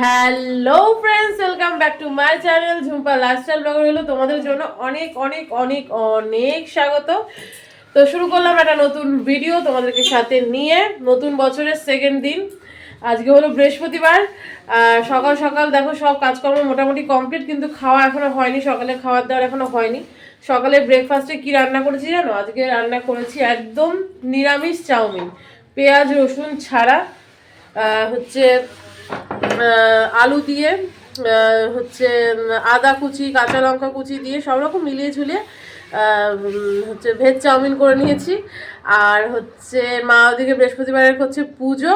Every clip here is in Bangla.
Hello friends welcome back to my channel Jhumpa lifestyle blogger হলো তোমাদের জন্য অনেক অনেক অনেক অনেক স্বাগত। তো শুরু করলাম একটা নতুন ভিডিও তোমাদেরকে সাথে নিয়ে, নতুন বছরের সেকেন্ড দিন। আজকে হলো বৃহস্পতিবার সকাল সকাল দেখো সব কাজকর্ম মোটামুটি কমপ্লিট কিন্তু খাওয়া এখনও হয়নি সকালে খাওয়ার দাওয়ার এখনও হয়নি। সকালে ব্রেকফাস্টে কি রান্না করেছি জানো? আজকে রান্না করেছি একদম নিরামিষ চাউমিন, পেঁয়াজ, রসুন ছাড়া হচ্ছে আলু দিয়ে হচ্ছে, আদা কুচি, কাঁচা লঙ্কা কুচি দিয়ে সব রকম মিলিয়ে ঝুলিয়ে হচ্ছে ভেজ চাউমিন করে নিয়েছি। আর হচ্ছে, মা ওদিকে বৃহস্পতিবারের হচ্ছে পুজো।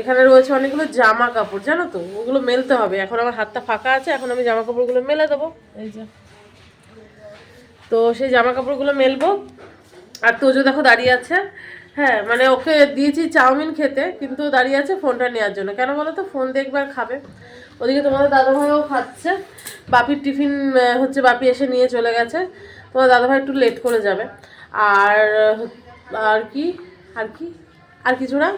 এখানে রয়েছে অনেকগুলো জামা কাপড়, জানো তো? ওগুলো মেলতে হবে। এখন আমার হাতটা ফাঁকা আছে, এখন আমি জামা কাপড়গুলো মেলে দেবো। এই যে। তো সেই জামা কাপড়গুলো মেলবো। আর তোজো দেখো দাঁড়িয়ে আছে। হ্যাঁ মানে ওকে দিয়েছি চাউমিন খেতে, কিন্তু দাঁড়িয়ে আছে ফোনটা নেওয়ার জন্য। কেন বলো তো? ফোন দেখবে আর খাবে। ওদিকে তোমাদের দাদাভাইও খাচ্ছে। বাপির টিফিন হচ্ছে বাপি এসে নিয়ে চলে গেছে। তোমার দাদাভাই একটু লেট করে যাবে। আর আর কি? আর কি? আর কিছু না।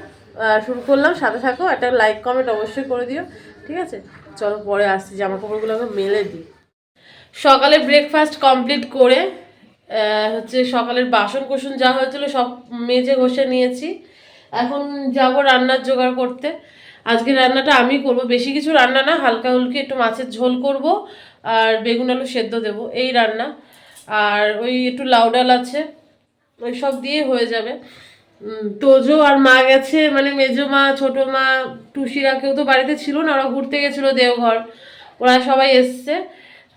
শুরু করলাম। সাথে থাকো। একটা লাইক কমেন্ট অবশ্যই করে দিও। ঠিক আছে? চলো, পরে আসছি। জামা কাপড়গুলো আমি মেলে দিই। সকালে ব্রেকফাস্ট কমপ্লিট করে হচ্ছে সকালের বাসন কোসন যা হয়েছিল সব মেজে ঘষে নিয়েছি। এখন যাব রান্নার জোগাড় করতে। আজকে রান্নাটা আমি করব। বেশি কিছু রান্না না, হালকা হুলকি একটু মাছের ঝোল করব আর বেগুন আলু সেদ্ধ দেব, এই রান্না। আর ওই একটু লাউ ডাল আছে, ওই সব দিয়ে হয়ে যাবে। তোজো আর মা গেছে মানে মেজো মা, ছোট মা, টুসিরা কেউ তো বাড়িতে ছিল না, ওরা ঘুরতে গেছিল দেওঘর। ওরা সবাই এসছে।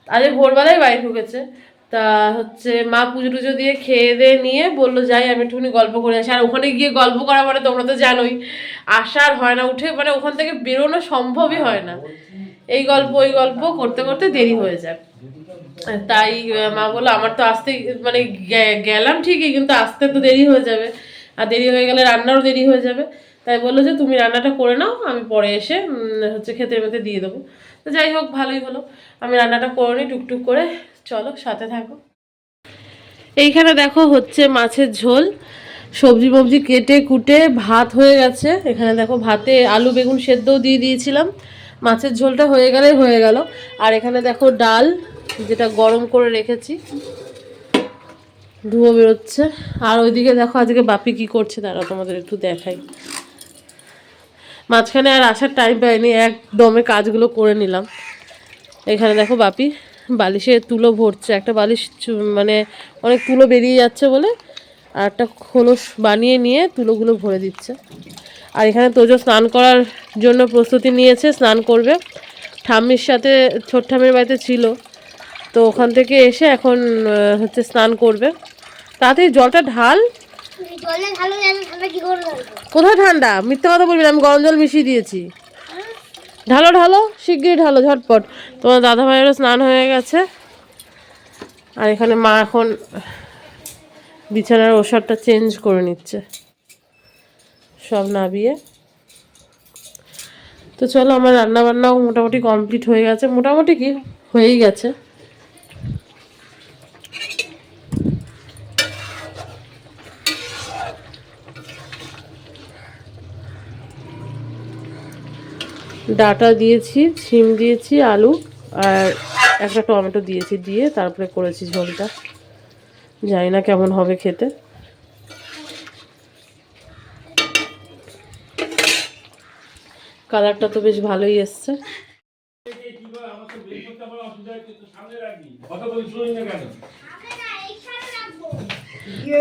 আজকে ভোরবেলায় বাড়ি ঢুকেছে। তা হচ্ছে মা পুজো টুজো দিয়ে খেয়ে দিয়ে নিয়ে বলল, যাই, আমি একটুখানি গল্প করে আসি। আর ওখানে গিয়ে গল্প করা মানে তোমরা তো জানোই, আসার হয় না উঠে মানে ওখান থেকে বেরোনো সম্ভবই হয় না। এই গল্প, ওই গল্প করতে করতে দেরি হয়ে যায়। তাই মা বলল, আমার তো আসতে মানে গেলাম ঠিকই, কিন্তু আসতে তো দেরি হয়ে যাবে। আর দেরি হয়ে গেলে রান্নারও দেরি হয়ে যাবে। তাই বলল যে, তুমি রান্নাটা করে নাও, আমি পরে এসে হচ্ছে খেতে মেতে দিয়ে দেবো। তো যাই হোক, ভালোই হলো। আমি রান্নাটা করে নিই, টুকটুক করে চলো সাথে থাকো। এইখানে দেখো হচ্ছে মাছের ঝোল। সবজি মবজি কেটে কুটে ভাত হয়ে গেছে। এখানে দেখো ভাতে আলু বেগুন সেদ্ধও দিয়ে দিয়েছিলাম। মাছের ঝোলটা হয়ে গেলে হয়ে গেল। আর এখানে দেখো ডাল, যেটা গরম করে রেখেছি। ধুয়ো বেরোচ্ছে। আর ওইদিকে দেখো আজকে বাপি কি করছে তারা তোমাদের একটু দেখাই। মাঝখানে আর আসার টাইম পাইনি, একদমে কাজগুলো করে নিলাম। এখানে দেখো বাপি। বালিশে তুলো ভরছে একটা বালিশ মানে অনেক তুলো বেরিয়ে যাচ্ছে বলে আর একটা খোলস বানিয়ে নিয়ে তুলোগুলো ভরে দিচ্ছে। আর এখানে তোজো স্নান করার জন্য প্রস্তুতি নিয়েছে স্নান করবে। ঠাম্মির সাথে ছোট ঠাম্মির বাড়িতে ছিল। তো ওখান থেকে এসে এখন হচ্ছে স্নান করবে। তাড়াতাড়ি জলটা ঢাল। কোথায় ঠান্ডা? মিথ্যা কথা বলবি না আমি গরম জল মিশিয়ে দিয়েছি। ঢালো ঢালো, শিগগিরই ঢালো, ঝটপট। তোমার দাদা ভাইয়েরও স্নান হয়ে গেছে। আর এখানে মা এখন বিছানার ওষুধটা চেঞ্জ করে নিচ্ছে। সব নাবিয়ে। তো চলো, আমার রান্নাবান্নাও মোটামুটি কমপ্লিট হয়ে গেছে। মোটামুটি কি? হয়েই গেছে। ডাটা দিয়েছি সিম দিয়েছি, আলু আর একটা টমেটো দিয়েছি দিয়ে তারপরে করেছি ঝোলটা। জানি না কেমন হবে খেতে। কালারটা তো বেশ ভালোই এসছে।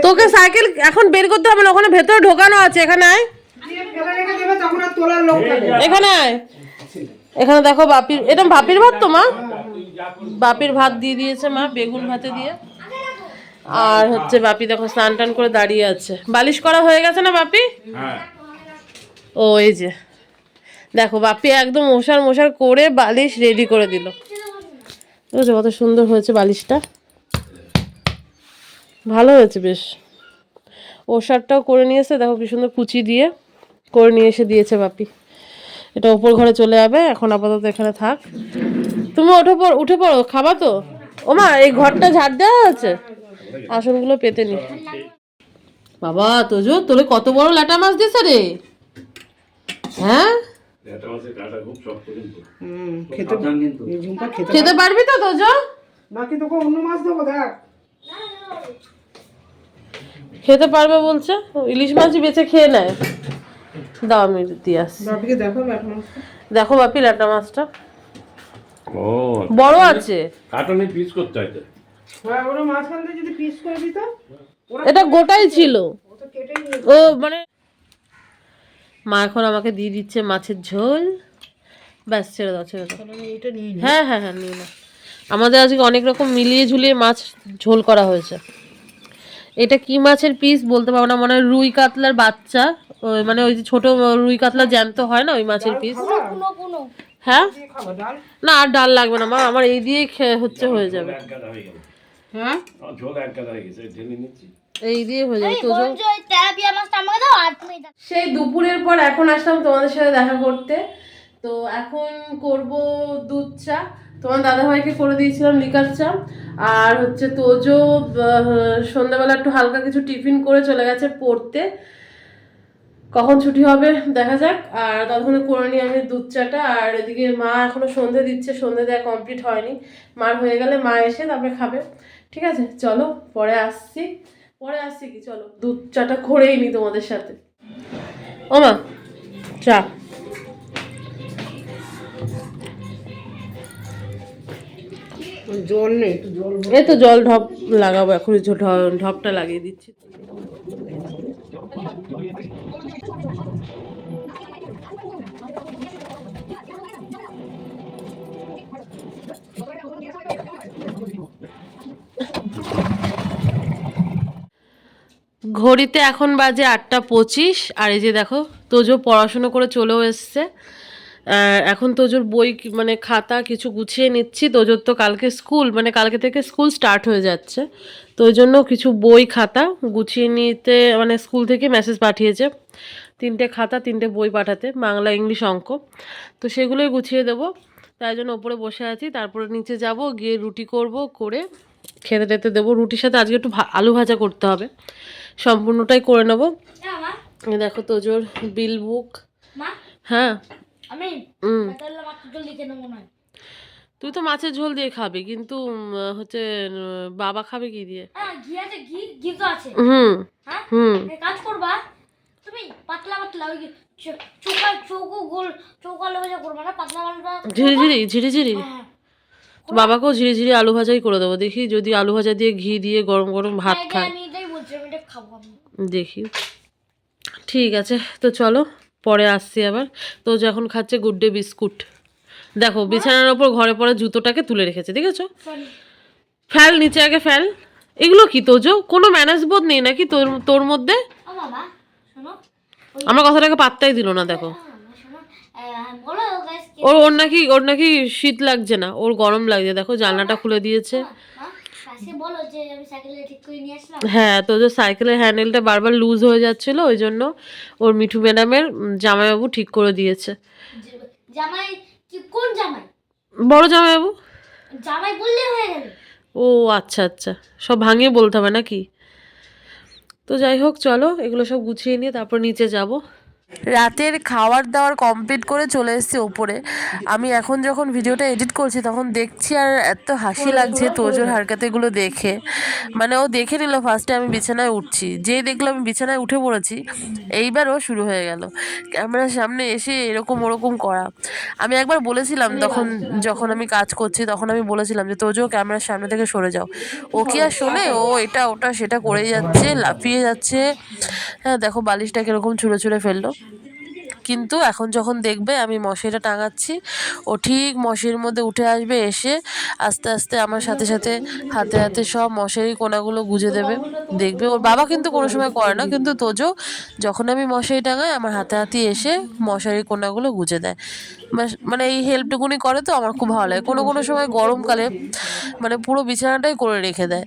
তোকে সাইকেল এখন বের করতে হবে না, ওখানে ভেতরে ঢোকানো আছে, এখানে আয়। এখানে আয় এখানে? দেখো বাপির এটা বাপির ভাত তো মা? বাপির ভাত দিয়ে দিয়েছে মা বেগুন ভাতে দিয়ে। আর হচ্ছে বাপি দেখো স্নান টান করে দাঁড়িয়ে আছে। বালিশ করা হয়ে গেছে না বাপি? ও এই যে। দেখো বাপি একদম মশার মশার করে বালিশ রেডি করে দিল। বুঝছ কত সুন্দর হয়েছে বালিশটা? ভালো হয়েছে বেশ। ওষারটাও করে নিয়েছে দেখো কি সুন্দর কুচি দিয়ে। করে নিয়ে এসে দিয়েছে বাপি। এটা ওপর ঘরে চলে যাবে এখন আপাতত এখানে থাক। তুমি ওঠে পড় উঠে পড়ো খাবা তো? ওমা এই ঘরটা ঝাড় দেওয়া আছে? আসনগুলো পেতে নি। বাবা তোজো তোরে কত বড় ল্যাটা মাছ দিছে রে? হ্যাঁ? একটা মাছের কাঁটা খুব শক্ত কিন্তু। হুম খুব খেতে পারবি। তো তোজো? বাকি তোকে অন্য মাছ দেবো দেখ। খেতে পারবে বলছে ইলিশ মাছই বেছে খেয়ে নেয়। দাও আমি দিয়ে আসছি। দেখো বাপি লাটা মাছটা। ও বড় আছে। কাটনে পিস করতে হয়। হ্যাঁ এটা গোটাই ছিল। ও তো কেটেই নিয়ে ও মানে মা এখন আমাকে দিয়ে দিচ্ছে মাছের ঝোল। ব্যাস ছেড়ে দাও ছেড়ে দাও। হ্যাঁ হ্যাঁ হ্যাঁ নিয়ে নাও। আমাদের আজকে অনেক রকম মিলিয়ে ঝুলিয়ে মাছ ঝোল করা হয়েছে। এটা কি মাছের পিস বলতে পারব না মনে হয় রুই কাতলার বাচ্চা। ওই মানে ওই যে ছোট রুই কাতলা জ্যান্ত হয় না ওই মাছের পিস? খাবা কোনো কোনো হ্যাঁ? দিয়ে খাবা ডাল? না আর ডাল লাগবে না মা আমার এই দিয়েই খে- হচ্ছে হয়ে যাবে। হয়ে এই দিয়ে হয়ে যাবে সেই দুপুরের পর এখন আসলাম তোমাদের সাথে দেখা করতে। তো এখন করব দুধ চা। তোমার দাদাভাইকে করে দিয়েছিলাম লিকার চা। আর হচ্ছে তোজো সন্ধ্যাবেলা একটু হালকা কিছু টিফিন করে চলে গেছে পড়তে। কখন ছুটি হবে, দেখা যাক। আর ততক্ষণে করে নিই আমি দুধ চাটা। আর এদিকে মা এখনও সন্ধে দিচ্ছে, সন্ধে দেওয়া কমপ্লিট হয়নি। মার হয়ে গেলে মা এসে তারপরে খাবে। ঠিক আছে, চলো, পরে আসছি। পরে আসছি কি? চলো, দুধ চাটা করেই নি তোমাদের সাথে। ও মা, চা। জল নেই এই তো জল ঢপ লাগাবো এখন ঢপটা লাগিয়ে দিচ্ছি। ঘড়িতে এখন বাজে আটটা পঁচিশ, আর এই যে দেখো, তোজো পড়াশুনো করে চলেও এসছে। এখন তোজোর বই মানে খাতা কিছু গুছিয়ে নিচ্ছি। তোজোর তো কালকে স্কুল মানে কালকে থেকে স্কুল স্টার্ট হয়ে যাচ্ছে। তো ওই জন্য কিছু বই খাতা গুছিয়ে নিতে মানে স্কুল থেকে মেসেজ পাঠিয়েছে। তিনটে খাতা তিনটে বই পাঠাতে বাংলা ইংলিশ অঙ্ক। তো সেগুলোই গুছিয়ে দেবো। তাই জন্য ওপরে বসে আছি। তারপরে নিচে যাব গিয়ে রুটি করব করে খেতে টেতে দেবো। রুটির সাথে আজকে একটু আলু ভাজা করতে হবে। সম্পূর্ণটাই করে নেব। দেখো তোজোর বিল বুক। হ্যাঁ। আমি লিখে নেব না। তুই তো মাছের ঝোল দিয়ে খাবি কিন্তু হচ্ছে বাবা খাবে কি দিয়ে? হ্যাঁ ঘি আছে ঘি ঘি তো আছে। হুম হ্যাঁ? হুম। কাজ করবা তুমি পাতলা পাতলা ওই চ- চৌকা চৌকো গোল চৌকা আলু ভাজা করবা না পাতলা পাতলা ঝিরিঝিরি ঝিরিঝিরি হ্যাঁ তো বাবাকেও ঝিরিঝিরি আলু ভাজাই করে দেবো দেখি যদি আলু ভাজা দিয়ে ঘি দিয়ে গরম গরম ভাত হ্যাঁ, খায়। আমি এটাই বলছি আমি এটা খাব দেখি। ঠিক আছে তো চলো। পরে আসছি আবার। তো যখন খাচ্ছে গুড ডে বিস্কুট। দেখো বিছানার ওপর ঘরে পরে জুতোটাকে তুলে রেখেছে দেখেছ? সরি ফেল নিচে আগে ফেল। এগুলো কি তোজো? কোনো ম্যানেজ বোধ নেই নাকি তোর তোর মধ্যে? আমার কথাটাকে পাত্তাই দিল না দেখো। বলো গাইস ওর ওর নাকি ওর নাকি শীত লাগছে না ওর গরম লাগছে। দেখো জানলাটা খুলে দিয়েছে। হ্যাঁ তো যে সাইকেলের হ্যান্ডেলটা বারবার লুজ হয়ে যাচ্ছিল ওই জন্য ওর মিঠু ম্যাডামের জামাইবাবু ঠিক করে দিয়েছে। জামাই কোন জামাই? বড় জামাইবাবু? জামাই বললে হয়ে গেল। ও আচ্ছা আচ্ছা। সব ভাঙিয়ে বলতে হবে নাকি? তো যাই হোক চলো এগুলো সব গুছিয়ে নিয়ে তারপর নিচে যাব। রাতের খাওয়ার দাওয়ার কমপ্লিট করে চলে এসেছি ওপরে আমি এখন যখন ভিডিওটা এডিট করছি তখন দেখছি আর এত হাসি লাগছে তোজোর হারকাতেগুলো দেখে। মানে ও দেখে নিল ফার্স্টে আমি বিছানায় উঠছি। যেই দেখল আমি বিছানায় উঠে পড়েছি এইবারও শুরু হয়ে গেল। ক্যামেরার সামনে এসে এরকম ওরকম করা। আমি একবার বলেছিলাম তখন যখন আমি কাজ করছি তখন আমি বলেছিলাম যে তোজো ক্যামেরার সামনে থেকে সরে যাও। ও কি আর শোনে? ও এটা ওটা সেটা করেই যাচ্ছে লাফিয়ে যাচ্ছে। হ্যাঁ দেখো বালিশটা কীরকম ছুঁড়ে ছুঁড়ে ফেলল। কিন্তু এখন যখন দেখবে আমি মশারিটা টাঙাচ্ছি, ও ঠিক মশারির মধ্যে উঠে আসবে, এসে আস্তে আস্তে আমার সাথে সাথে হাতে হাতে সব মশারি কোনাগুলো গুজে দেবে। দেখবে ওর বাবা কিন্তু কোনো সময় করে না, কিন্তু তোজো যখন আমি মশারি টাঙাই, আমার হাতে হাতে এসে মশারি কোনাগুলো গুজে দেয়। মানে এই হেল্পটুকুনি করে তো আমার খুব ভালো লাগে। কোনো কোনো সময় গরমকালে মানে পুরো বিছানাটাই করে রেখে দেয়।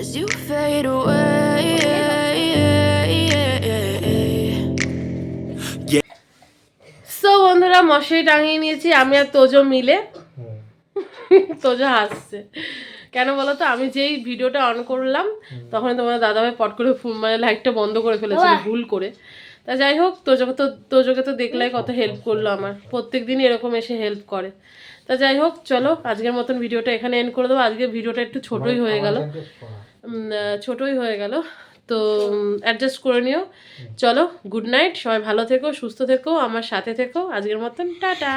As you fade away. So বন্ধুরা মশারি টাঙিয়ে নিয়েছি আমি আর তোজো মিলে। তোজো হাসছে। কেন বলো তো আমি যেই ভিডিওটা অন করলাম তখন তোমার দাদাভাই পট করে মানে লাইটটা বন্ধ করে ফেলেছিল ভুল করে। তা যাই হোক তোজোকে তো তোজোকে তো দেখলে কত হেল্প করল আমার। প্রত্যেক দিনই এরকম এসে হেল্প করে। তা যাই হোক চলো আজকের মতন ভিডিওটা এখানে এন্ড করে দেবো। আজকে ভিডিওটা একটু ছোটই হয়ে গেল। ছোটই হয়ে গেল। তো অ্যাডজাস্ট করে নিও। চলো গুড নাইট সবাই ভালো থেকো সুস্থ থেকো আমার সাথে থেকো। আজকের মতন টাটা।